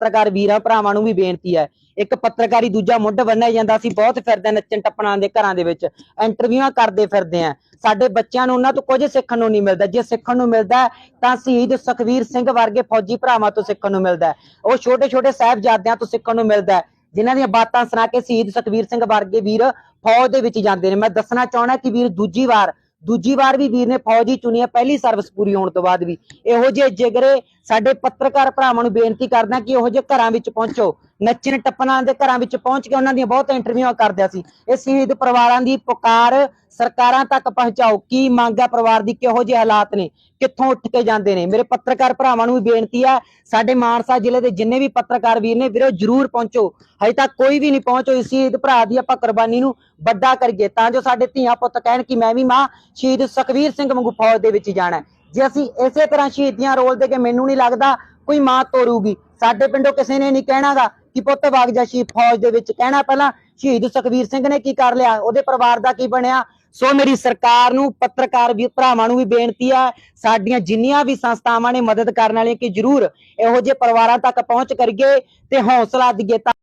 ਪੱਤਰਕਾਰ ਵੀਰਾਂ ਭਰਾਵਾਂ ਨੂੰ ਵੀ ਬੇਨਤੀ ਹੈ। ਇੱਕ ਪੱਤਰਕਾਰੀ ਦੂਜਾ ਮੁੱਢ ਬੰਨਿਆ ਜਾਂਦਾ ਸੀ ਬਹੁਤ ਫਿਰਦੇ ਨੱਚਣ ਟੱਪਣਾਂ ਦੇ ਘਰਾਂ ਦੇ ਵਿੱਚ। ਇੰਟਰਵਿਊਆਂ ਕਰਦੇ ਫਿਰਦੇ ਆ। ਸਾਡੇ ਬੱਚਿਆਂ ਨੂੰ ਉਹਨਾਂ ਤੋਂ ਕੁਝ ਸਿੱਖਣ ਨੂੰ ਨਹੀਂ ਮਿਲਦਾ। ਜੇ ਸਿੱਖਣ ਨੂੰ ਮਿਲਦਾ ਤਾਂ ਸ਼ਹੀਦ ਸੁਖਵੀਰ ਸਿੰਘ ਵਰਗੇ ਫੌਜੀ ਭਰਾਵਾਂ ਤੋਂ ਸਿੱਖਣ ਨੂੰ ਮਿਲਦਾ ਉਹ ਛੋਟੇ ਛੋਟੇ ਸਾਹਿਬਜ਼ਾਦਿਆਂ ਤੋਂ ਸਿੱਖਣ ਨੂੰ ਮਿਲਦਾ ਹੈ, ਜਿਨ੍ਹਾਂ ਦੀਆਂ ਬਾਤਾਂ ਸੁਣਾ ਕੇ ਸ਼ਹੀਦ ਸੁਖਵੀਰ ਸਿੰਘ ਵਰਗੇ ਵੀਰ ਫੌਜ ਦੇ ਵਿੱਚ ਜਾਂਦੇ ਨੇ। ਮੈਂ ਦੱਸਣਾ ਚਾਹਣਾ ਕਿ ਵੀਰ ਦੂਜੀ ਵਾਰ ਦੂਜੀ ਵਾਰ ਵੀ ਵੀਰ ਨੇ ਫੌਜ ਹੀ ਚੁਣੀ ਹੈ, ਪਹਿਲੀ ਸਰਵਿਸ ਪੂਰੀ ਹੋਣ ਤੋਂ ਬਾਅਦ ਵੀ। ਇਹੋ ਜਿਹੇ ਜਿਗਰੇ ਸਾਡੇ ਪੱਤਰਕਾਰ ਭਰਾਵਾਂ ਨੂੰ ਬੇਨਤੀ ਕਰਦਾ ਕਿ ਇਹੋ ਜਿਹੇ ਘਰਾਂ ਵਿੱਚ ਪਹੁੰਚੋ। ਨੱਚਣ ਟੱਪਣਾਂ ਦੇ ਘਰਾਂ ਵਿੱਚ ਪਹੁੰਚ ਕੇ ਉਹਨਾਂ ਦੀਆਂ ਬਹੁਤ ਇੰਟਰਵਿਊਆਂ ਕਰਦਿਆ ਸੀ। ਇਹ ਸ਼ਹੀਦ ਪਰਿਵਾਰਾਂ ਦੀ ਪੁਕਾਰ ਸਰਕਾਰਾਂ ਤੱਕ ਪਹੁੰਚਾਓ। ਕੀ ਮੰਗ ਹੈ ਪਰਿਵਾਰ ਦੀ? ਕਿਹੋ ਜਿਹੇ ਹਾਲਾਤ ਨੇ? ਕਿੱਥੋਂ ਉੱਠ ਕੇ ਜਾਂਦੇ ਨੇ? ਮੇਰੇ ਪੱਤਰਕਾਰ ਭਰਾਵਾਂ ਨੂੰ ਵੀ ਬੇਨਤੀ ਹੈ ਸਾਡੇ ਮਾਨਸਾ ਜ਼ਿਲ੍ਹੇ ਦੇ ਜਿੰਨੇ ਵੀ ਪੱਤਰਕਾਰ ਵੀਰ ਨੇ, ਵੀਰੋ, ਜਰੂਰ ਪਹੁੰਚੋ। ਹਜੇ ਤੱਕ ਕੋਈ ਵੀ ਨਹੀਂ ਪਹੁੰਚੋ। ਸ਼ਹੀਦ ਭਰਾ ਦੀ ਆਪਾਂ ਕੁਰਬਾਨੀ ਨੂੰ ਵੱਡਾ ਕਰੀਏ। ਤਾਂ ਜੋ ਸਾਡੇ ਧੀਆਂ ਪੁੱਤ ਕਹਿਣ ਕਿ ਮੈਂ ਵੀ ਮਾਂ, ਸ਼ਹੀਦ ਸੁਖਵੀਰ ਸਿੰਘ ਵਾਂਗੂ ਫੌਜ ਦੇ ਵਿੱਚ ਜਾਣਾ ਜੇ ਅਸੀਂ ਇਸੇ ਤਰ੍ਹਾਂ ਸ਼ਹੀਦੀਆਂ ਰੋਲ ਦੇ ਕੇ ਮੈਨੂੰ ਨਹੀਂ ਲੱਗਦਾ ਕੋਈ ਮਾਂ ਤੋਰੂਗੀ, ਸਾਡੇ ਪਿੰਡੋਂ ਕਿਸੇ ਨੇ ਨਹੀਂ ਕਹਿਣਾਗਾ। ਕਿ ਪੁੱਤ ਵਗ ਜਾ ਸ਼ਹੀਦ ਫੌਜ ਦੇ ਵਿੱਚ। ਕਹਿਣਾ ਪਹਿਲਾਂ ਸ਼ਹੀਦ ਸੁਖਵੀਰ ਸਿੰਘ ਨੇ ਕੀ ਕਰ ਲਿਆ? ਉਹਦੇ ਪਰਿਵਾਰ ਦਾ ਕੀ ਬਣਿਆ? ਸੋ ਮੇਰੀ ਸਰਕਾਰ ਨੂੰ, ਪੱਤਰਕਾਰ ਵੀ, ਭਰਾਵਾਂ ਨੂੰ ਵੀ ਬੇਨਤੀ ਹੈ ਸਾਡੀਆਂ ਜਿੰਨੀਆਂ ਵੀ ਸੰਸਥਾਵਾਂ ਨੇ ਮਦਦ ਕਰਨ ਵਾਲੀਆਂ ਕਿ ਜਰੂਰ ਇਹੋ ਜਿਹੇ ਪਰਿਵਾਰਾਂ ਤੱਕ ਪਹੁੰਚ ਕਰੀਏ ਤੇ ਹੌਸਲਾ ਦਈਏ ਤਾਂ